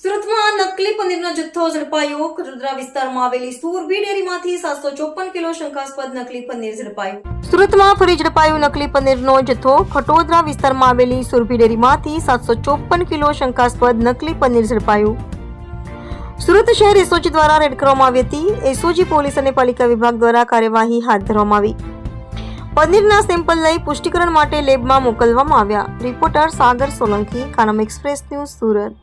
સુરતમાં નકલી પનીરનો જથ્થો ઝડપાયો. કડોદરા વિસ્તારમાં આવેલી સુરભી ડેરીમાંથી સાતસો ચોપન કિલો શંકાસ્પદ નકલી પનીર ઝડપાયું. સુરતમાં ફરી ઝડપાયું નકલી પનીરનો જથ્થો. ખટોદરા વિસ્તારમાં આવેલી સુરભી ડેરીમાંથી સાતસો ચોપન કિલો શંકાસ્પદ નકલી પનીર ઝડપાયું. સુરત શહેર એસઓજી દ્વારા રેડ કરવામાં આવી હતી. એસઓજી પોલીસ અને પાલિકા વિભાગ દ્વારા કાર્યવાહી હાથ ધરવામાં આવી. પનીરના સેમ્પલ લઈ પુષ્ટિકરણ માટે લેબમાં મોકલવામાં આવ્યા. Reporter Sagar Solanki Kanam express news Surat.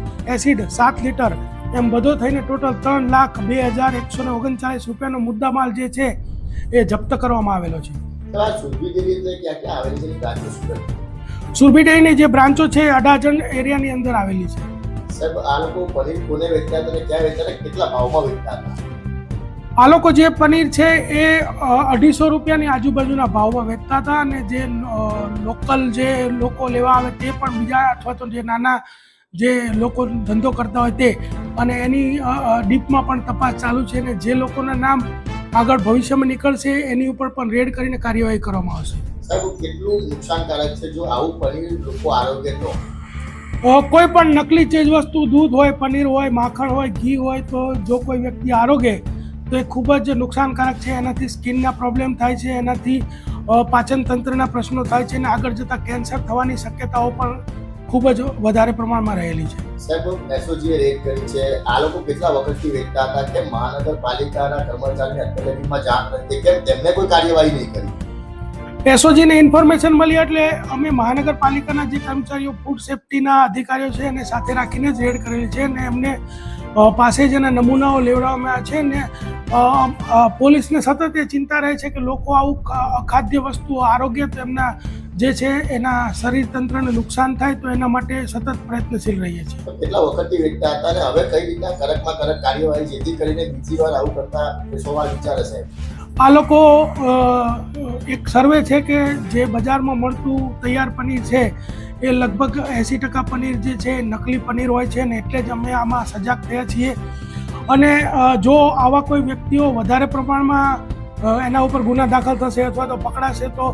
Acid સાત લીટર. એમ બધો થઈને ટોટલ ત્રણ લાખ બે હજાર એકસો ને ઓગણચાલીસ રૂપિયાનો મુદ્દામાલ જે છે એ જપ્ત કરવામાં આવેલો છે. સુરભી ડેરીની જે બ્રાન્ચો છે અડાજણ એરિયાની અંદર આવેલી છે. સાહેબ આ લોકો પનીર કોને વેચતા હતા ક્યાં વેચતા કેટલા ભાવમાં વેચતા હતા? આ લોકો જે પનીર છે એ અઢીસો રૂપિયાની આજુબાજુના ભાવમાં વેચતા હતા અને જે લોકલ જે લોકો લેવા આવે તે પણ બીજા અથવા તો જે નાના જે લોકો ધંધો કરતા હોય તે. અને એની ડીપમાં પણ તપાસ ચાલુ છે અને જે લોકોના નામ આગળ ભવિષ્યમાં નીકળશે એની ઉપર પણ રેડ કરીને કાર્યવાહી કરવામાં આવશે. સાહેબ કેટલું નુકસાનકારક છે જો આવું પનીર લોકો આરોગ્ય કોઈ પણ નકલી ચીજ વસ્તુ દૂધ હોય પનીર હોય માખણ હોય ઘી હોય તો જો કોઈ વ્યક્તિ આરોગે તો એ ખૂબ જ નુકસાનકારક છે. એનાથી સ્કિનના પ્રોબ્લેમ થાય છે એનાથી પાચનતંત્રના પાચન તંત્રના પ્રશ્નો થાય છે અને આગળ જતાં કેન્સર થવાની શક્યતાઓ પણ ખૂબ જ વધારે પ્રમાણમાં રહેલી છે. સાહેબ એસઓજીએ રેડ કરી છે. આ લોકો કેટલા વખતથી વેચતા હતા? કે મહાનગરપાલિકાના કર્મચારીને અત્યાર જાણ નથી કેમ તેમને કોઈ કાર્યવાહી નહીં કરી? એસઓજીને ઇન્ફોર્મેશન મળી એટલે અમે મહાનગરપાલિકાના જે કર્મચારીઓ ફૂડ સેફ્ટીના અધિકારીઓ છે એને સાથે રાખીને જ રેડ કરેલી છે અને એમને પાસે જ એના નમૂનાઓ લેવડાવવામાં આવ્યા છે ને પોલીસને સતત એ ચિંતા રહે છે કે લોકો આવું ખાદ્ય અખાદ્ય વસ્તુઓ આરોગ્ય તેમના જે છે એના શરીર તંત્રને નુકસાન થાય તો એના માટે સતત પ્રયત્નશીલ રહીએ છીએ. કેટલા વખતથી વેચતા હતા અને હવે કઈ રીતના કડકમાં કડક કાર્યવાહી જેથી કરીને બીજી વાર આવું કરતા બેસવા વિચારે છે? આ લોકો એક સર્વે છે કે જે બજારમાં મળતું તૈયાર પનીર છે એ લગભગ એંસી ટકા પનીર જે છે નકલી પનીર હોય છે ને એટલે જ અમે આમાં સજાગ થયા છીએ. અને જો આવા કોઈ વ્યક્તિઓ વધારે પ્રમાણમાં એના ઉપર ગુના દાખલ થશે અથવા તો પકડાશે તો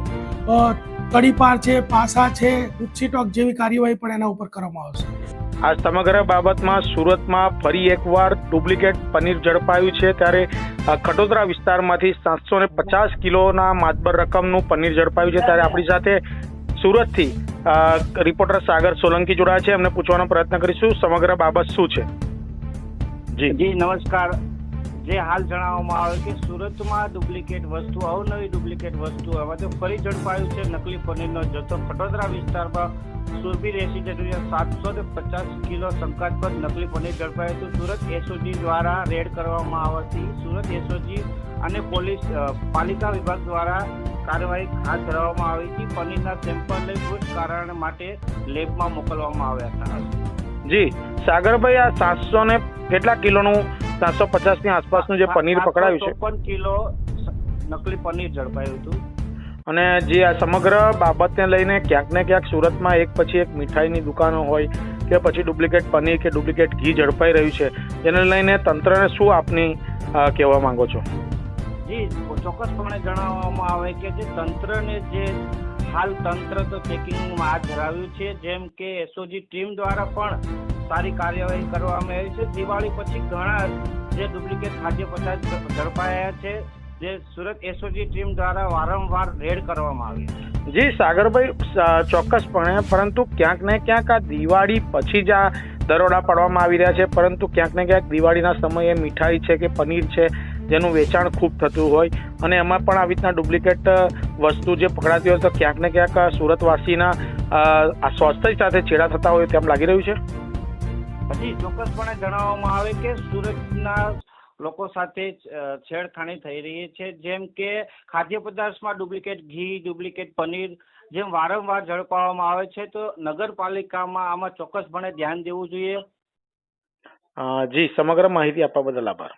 અ, તડીપાર છે પાસા છે ગુચ્છીટોક જેવી કાર્યવાહી પણ એના ઉપર કરવામાં આવશે. આ સમગ્ર બાબતમાં સુરતમાં ફરી એકવાર ડુપ્લિકેટ પનીર ઝડપાયું છે ત્યારે ખટોદરા વિસ્તારમાંથી સાતસો ને પચાસ કિલોના માતબર રકમનું પનીર ઝડપાયું છે ત્યારે આપણી સાથે સુરતથી રિપોર્ટર સાગર સોલંકી જોડાયા છે. એમને પૂછવાનો પ્રયત્ન કરીશું. સમગ્ર બાબત શું છે? જી. જી નમસ્કાર. જે હાલ જણાવવામાં આવે કે સુરતમાં ડુપ્લિકેટ વસ્તુ, અવનવી ડુપ્લિકેટ વસ્તુ હવે ફરી ઝડપાયું છે. નકલી પનીરનો જથ્થો ખટોદરા વિસ્તારમાં સુરભી રેસિડેન્ટમાં સાતસો ને પચાસ કિલો શંકાસ્પદ નકલી પનીર ઝડપાયું હતું. સુરત એસઓજી દ્વારા રેડ કરવામાં આવતી સુરત એસઓજી અને પોલીસ પાલિકા વિભાગ દ્વારા કાર્યવાહી હાથ ધરવામાં આવી હતી. પનીરના સેમ્પલ લઈ પૂછ કારણ માટે લેબમાં મોકલવામાં આવ્યા હતા. જી, સાગરભાઈ, આ સાતસો ને કેટલા કિલોનું સાતસો પચાસની આસપાસનું જે પનીર પકડાયું છે. પણ કિલો નકલી પનીર ઝડપાયું હતું. અને જે આ સમગ્ર બાબતને લઈને ક્યાંક ને ક્યાંક સુરતમાં એક પછી એક મીઠાઈની દુકાનો હોય કે પછી ડુપ્લિકેટ પનીર કે ડુપ્લિકેટ ઘી ઝડપાઈ રહ્યું છે. એને લઈને તંત્રને શું આપની કહેવા માંગો છો? જી ચોક્કસપણે જણાવવામાં આવે કે જે તંત્રને જે હાલ તંત્ર તો ચેકિંગમાં હાથ ધરાવ્યું છે જેમ કે એસઓજી ટીમ દ્વારા પણ સારી કાર્યવાહી કરવામાં આવી છે. દિવાળી પછી ઘણા જે ડુપ્લિકેટ ખાદ્ય પદાર્થ ઝડપાયા છે, જે સુરત એસઓજી ટીમ દ્વારા વારંવાર રેડ કરવામાં આવી જી, સાગરભાઈ ચોક્કસપણે, પરંતુ ક્યાંક ને ક્યાંક આ દિવાળી પછી જ આ દરોડા પાડવામાં આવી રહ્યા છે. પરંતુ ક્યાંક ને ક્યાંક દિવાળીના સમયે મીઠાઈ છે કે પનીર છે, જેનું વેચાણ ખૂબ થતું હોય અને એમાં પણ આવી રીતના ડુપ્લિકેટ વસ્તુ જે પકડાતી હોય તો ક્યાંક ને ક્યાંક સુરતવાસીના સ્વાસ્થ્ય સાથે છેડા થતા હોય તેમ લાગી રહ્યું છે. હજી ચોક્કસપણે જણાવવામાં આવે કે સુરતના લોકો સાથે છેડખાણી થઈ રહી છે. જેમ કે ખાદ્ય પદાર્થમાં ડુપ્લિકેટ ઘી, ડુપ્લિકેટ પનીર જેમ વારંવાર ઝડપાવવામાં આવે છે, તો નગરપાલિકામાં આમાં ચોક્કસપણે ધ્યાન દેવું જોઈએ. જી, સમગ્ર માહિતી આપવા બદલ આભાર.